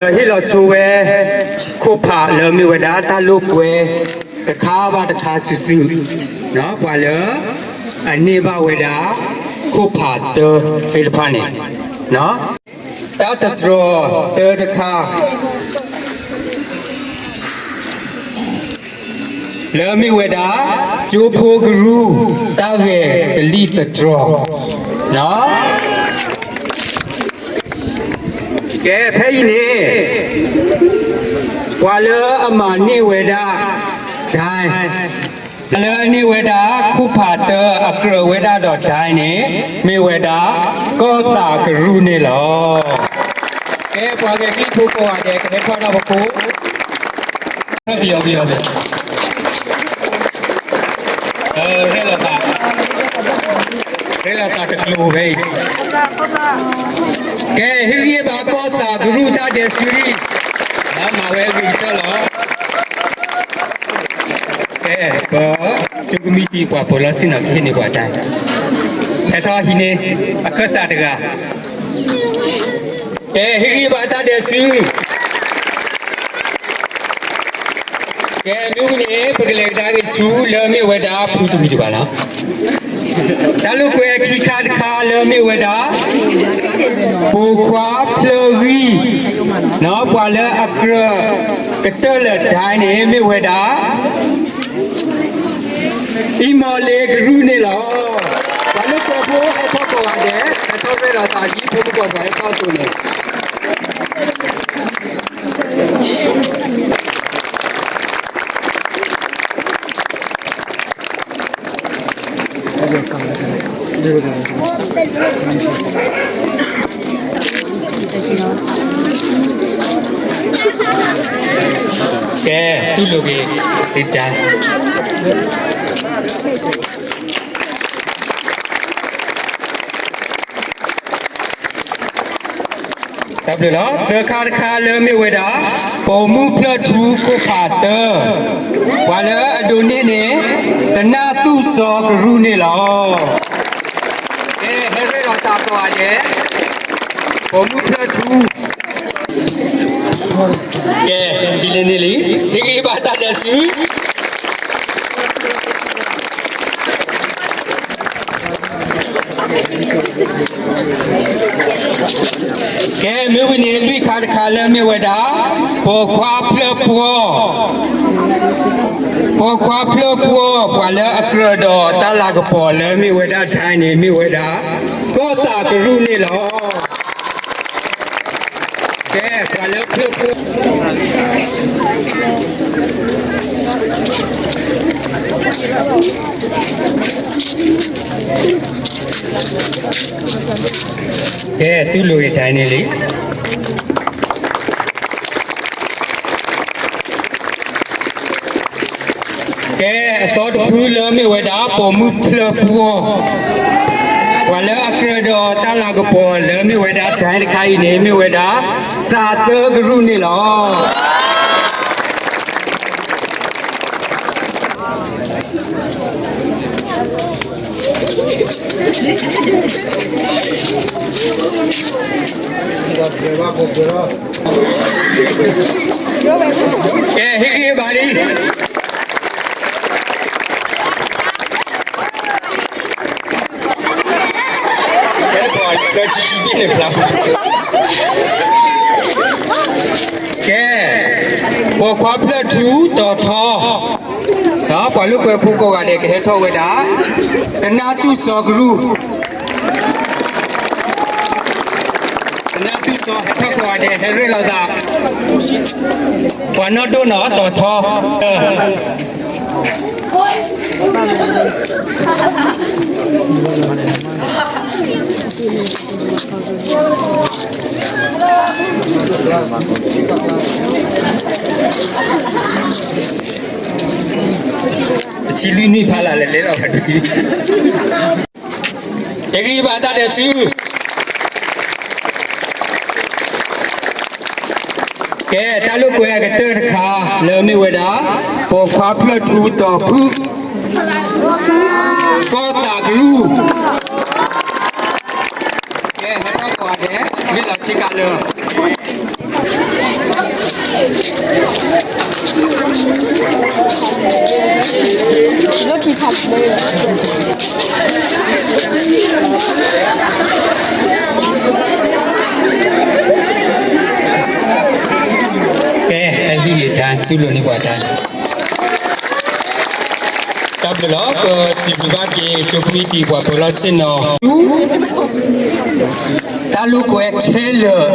ဟိလောဆူဝဲခုဖာလေမီဝဒါတာလုကွယ်တခါပါတခါဆူဆူနော်ပွာလေအနေဘဝဒါခုဖာတဖိလဖာနေနော်တာတထရတတခါလေမီဝဒါဂျိုဖိုဂရူတာဝဲဂလီတထရနော် ကဲဖဲကြီးနေကွာလအမနိဝေဒဒိုင်းလနိဝေဒခုဖာတအကရဝေဒတော့ဒိုင်းနေမေဝေဒကောသာကရုနေလောကဲပွားကကိဖူကောအတဲ့ကဲထွားတော့ဘကိုပြောပြောပြောအဲရဲလာတာရဲလာတာတကလူပဲ ကဲဟိရိဘာကောတာဂရုတာတဲ့စီရီနာမဝဲပြီးတော့လောကဲဘောကျုပ်မီတီပွားပေါ်လာစင်အခင်းနေပွားတိုင်းအဲ့တော့ဟိနေအခက်စားတကကဲဟိရိဘာတာတဲ့စီကဲမြို့နေပကလေတာကဆူလောမေဝဒါဖူတူမီတပါလား ဒါလို့ကွယ်ခိခါတခါလောမေဝဒါပူခွာဖလဝီနော်ပွာလအကရကတလဒိုင်းနေမြဝဒါအီမလေဂရုနေလောဘာလို့ပေါ်ပေါ်အဖော က်ပေါ်ရတယ်တော့ရတာတာကြီးဖို့ပေါ်ပေါ်ပေါ့တူနေကဲသူ့လူကြီးဒီတိုင်းတပ်လို့နော်တခါတခါလဲမြဝေတာပုံမှုဖလထူကိုဖာတဘာလဲအဒုနေနေတနာသူစောကရုနေလောကဲဟဲ့ ရတာတော့ရတယ်ပုံမှုဖလထူကဲဒီလေးနေလေဒီကိဘာတာတဲ့စုကဲမြေဝနေပြီခါတခါလဲမြေဝတာပေါ်ခွာဖလပေါ်ပေါ်ခွာဖလပေါ်ပွာလဲအကရတော့တလာကပေါ်လဲမြေဝတာထိုင်နေမြေဝတာ ကောတာကရုနေလောကဲပွာလဲဖလပေါ်ကဲသူ့လူတွေတိုင်းနေလေကဲအတော်တစ်ခုလုံးမြဝဒါပေါ်မှုဖလပူ ဝါလအကရဒတလာကပေါ်လမြဝဒါတိုင်းခိုင်နေမြဝဒါစာတဂရုနေလောကဲဟိကေပါလီကဲ ပေါ်ကချီချီနေဖလားကဲပေါ်ခွာဖလက်သူတော်ထောနော်ပေါ်လူကွယ်ဖူကောကတဲ့ကဲထောဝဲတာတနာတုစောဂရုတနာတုစောဟထောကောတဲ့ဟရဲလောက်သာ quả nó đô nó to thò ờ. Lấy đâu phải đi cái gì bà ta để sư ကဲတလူကွယ်ကတဲ့ခါလေမီဝဒါပေါ်ခွာဖလထူတော်ဖုကောတာဂလူကဲဟောကွာတဲ့မိလာချီကလော Lucky Pack Okay, I see it done. Tu lo ni buat done. Tak belok, si buka ke cukupnya di buat bola seno. Kalau kue trailer,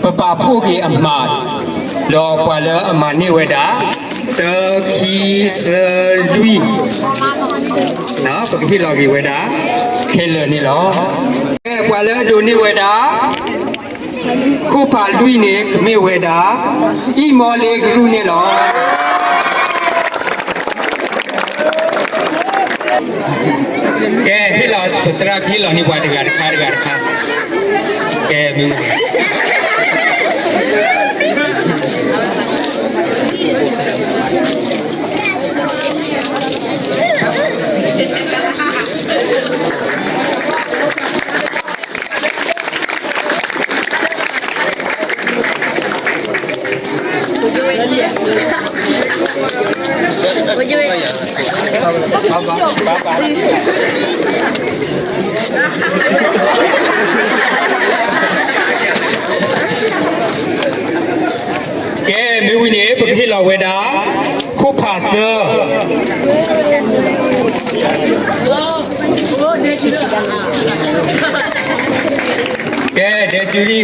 bapa pugi emas. လပပဖို့ကေအမတ်လောပွာလအမနိဝဒတခီလူီနော်ပကိလောကေဝဒခဲလနေလောအဲပွာလဒိုနိဝဒခုပါလွိနေခမေဝေတာဤမောလေဂရုနေလောကဲဟိလာပတရာခိလောနိဘွားတကတခါတကတခါကဲမြင်ကဲမြဝိ နေပခိလောဝေတာခုဖာသကဲဒေ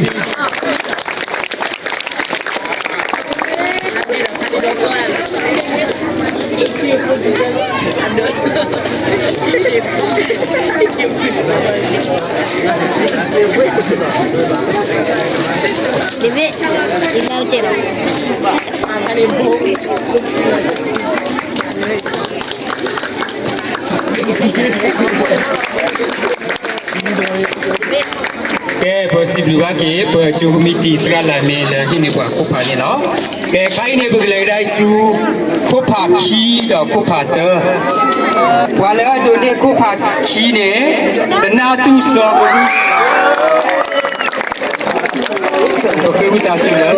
ချူရီဒီမေဒီလောက်ကျတော့အာမလေးဘိုးကဲဘောစီဘလူကကေပချူမီတီတရလာမေလဟိနေဘွာခုဖာနေနော်ကဲခိုင်းနေပုဂလေတို โอเควิตาสิแล้ว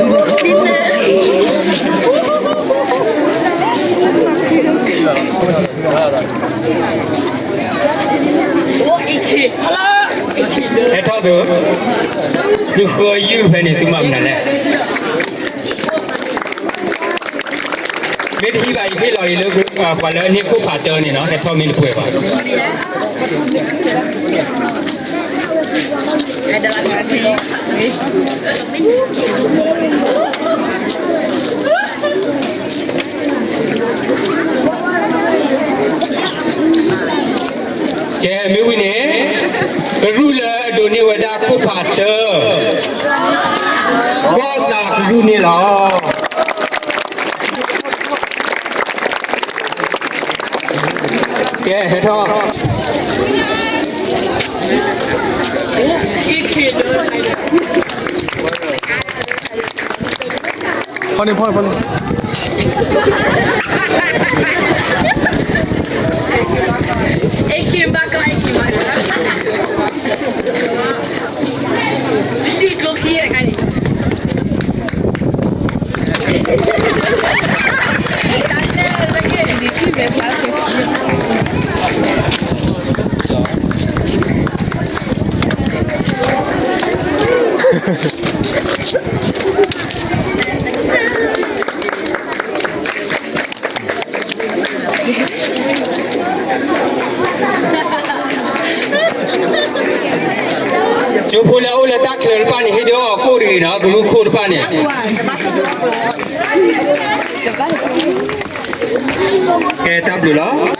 အဲ့တော့သူသူခေါ်ယူပဲနေသူမှမနာနဲ့မေတ္တိပါခေလော်ရီလို့ဘာလဲနေခုခါတော်နေနော်အဲ့တော့မင်းပွဲပါ လာဒိုနေဝဒါခုခါတော်ဘောတာကလူနေလောကဲဟဲ့တော့ ဖော်နေဖော်နေဖော်နေ Ik ging bakken, ik ging bakken. Zie ik ook hier, kan niet. ။ ကျိုးဖိုလာအိုလာတာခလပန်ဟီဒေါ ကိုရီနော်